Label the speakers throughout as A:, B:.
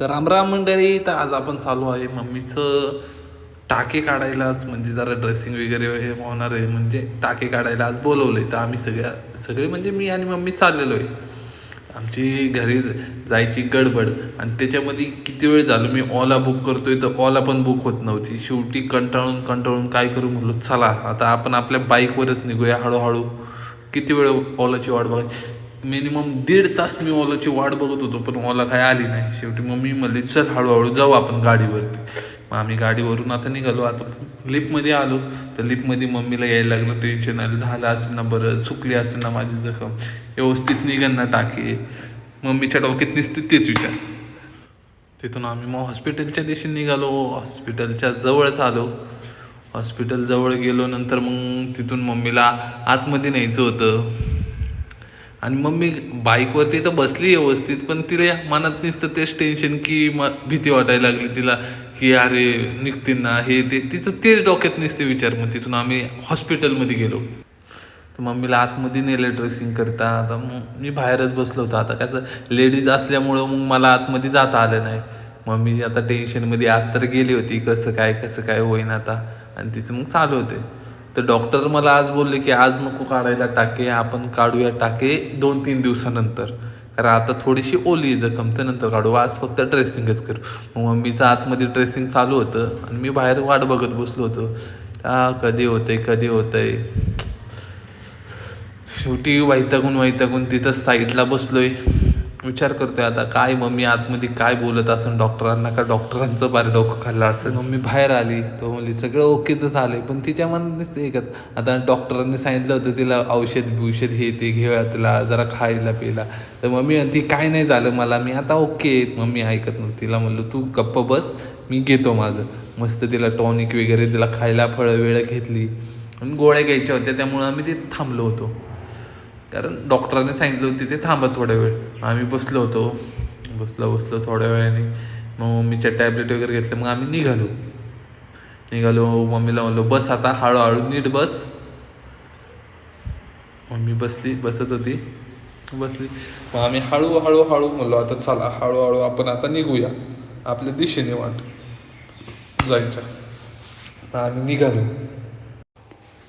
A: तर रामराम मंडळी तर आज आपण चालू आहे मम्मीचं टाके काढायलाच. म्हणजे जरा ड्रेसिंग वगैरे हे होणार आहे. म्हणजे टाके काढायला आज बोलवलंय. तर आम्ही सगळ्या सगळे म्हणजे मी आणि मम्मी चाललेलो आहे. आमची घरी जायची गडबड. आणि त्याच्यामध्ये किती वेळ झालो? मी ओला बुक करतोय तर ओला पण बुक होत नव्हती. शेवटी कंटाळून कंटाळून काय करू? म्हणलो चला आता आपण आपल्या बाईकवरच निघूया हळूहळू. किती वेळ ओलाची वाट बघायची? मिनिमम दीड तास मी ओलाची वाट बघत होतो पण ओला काय आली नाही. शेवटी मम्मी म्हणले चल हळूहळू जाऊ आपण गाडीवरती. मग आम्ही गाडीवरून आता निघालो. आता लिफ्टमध्ये आलो. तर लिफ्टमध्ये मम्मीला यायला लागलं. टेन्शन आलं झालं असेल ना बरं सुकली असेल ना माझी जखम. व्यवस्थित निघन ना टाके. मम्मीच्या डोक्यात निसते तेच विचार. तिथून आम्ही मग हॉस्पिटलच्या दिशेने निघालो. हॉस्पिटलच्या जवळच आलो. हॉस्पिटल जवळ गेलो. नंतर मग तिथून मम्मीला आतमध्ये न्यायचं होतं. आणि मग मी बाईकवरती तर बसली व्यवस्थित पण तिला मनात नुसतं तेच टेन्शन की म भीती वाटायला लागली तिला की अरे निघतील ना हे ते. तिचं तेच डोक्यात नसते विचार मग तिथून आम्ही हॉस्पिटलमध्ये गेलो. तर मम्मीला आतमध्ये नेलं ड्रेसिंग करता आता मग मी बाहेरच बसलो होतो. आता कसं लेडीज असल्यामुळं मग मला आतमध्ये जाता आलं नाही. मम्मी आता टेन्शनमध्ये आत तर गेली होती कसं काय कसं काय होईन आता. आणि तिचं मग चालू होते तर डॉक्टर मला आज बोलले की आज नको काढायला टाके आपण काढूया टाके दोन तीन दिवसानंतर. कारण आता थोडीशी ओली जखम तर नंतर काढू. आज फक्त ड्रेसिंगच करू. मग मम्मीचं आतमध्ये ड्रेसिंग चालू होतं आणि मी बाहेर वाट बघत बसलो होतो. हा कधी होतंय कधी होतंय? शेवटी वैतागून वैतागून तिथं साईडला बसलोय. विचार करतोय आता. काय मम्मी आतमध्ये काय बोलत असेल डॉक्टरांना? का डॉक्टरांचं बारे डोकं खाल्लं असेल? मम्मी बाहेर आली. तो म्हणली सगळं ओके तर झालंय पण तिच्या मनात ते एकच. आता डॉक्टरांनी सांगितलं होतं तिला औषध बिषध हे ते घेऊया तिला जरा खायला पिला तर मम्मी म्हणती काय नाही झालं मला मी आता ओके मम्मी ऐकत नव्हती. तिला म्हणलो तू गप्प बस मी घेतो माझं. मस्त तिला टॉनिक वगैरे तिला खायला फळं वेळ घेतली. आणि गोळ्या घ्यायच्या होत्या त्यामुळं आम्ही ते थांबलो होतो. कारण डॉक्टरांनी सांगितलं होतं तिथे थांबा थोड्या वेळ. आम्ही बसलो होतो. बसलो बसलो थोड्या वेळाने. मग मम्मीच्या टॅबलेट वगैरे घेतलं. मग आम्ही निघालो. निघालो मम्मीला म्हणलो बस आता हळूहळू नीट बस. मम्मी बसली बसत होती. बसली. मग आम्ही हळूहळू हळू म्हणलो आता चला हळूहळू आपण आता निघूया. आपल्या दिशेने वाट. जायच्या. आम्ही निघालो.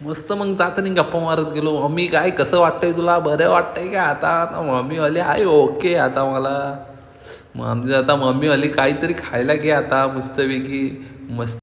A: मस्त मग जाताना गप्पा मारत गेलो. मम्मी काय कसं वाटतंय तुला? बरं वाटतंय का आता? आता मम्मी आली आहे ओके आता मला. मग आमच्या आता मम्मी आली काहीतरी खायला घे आता मस्तपैकी. मस्त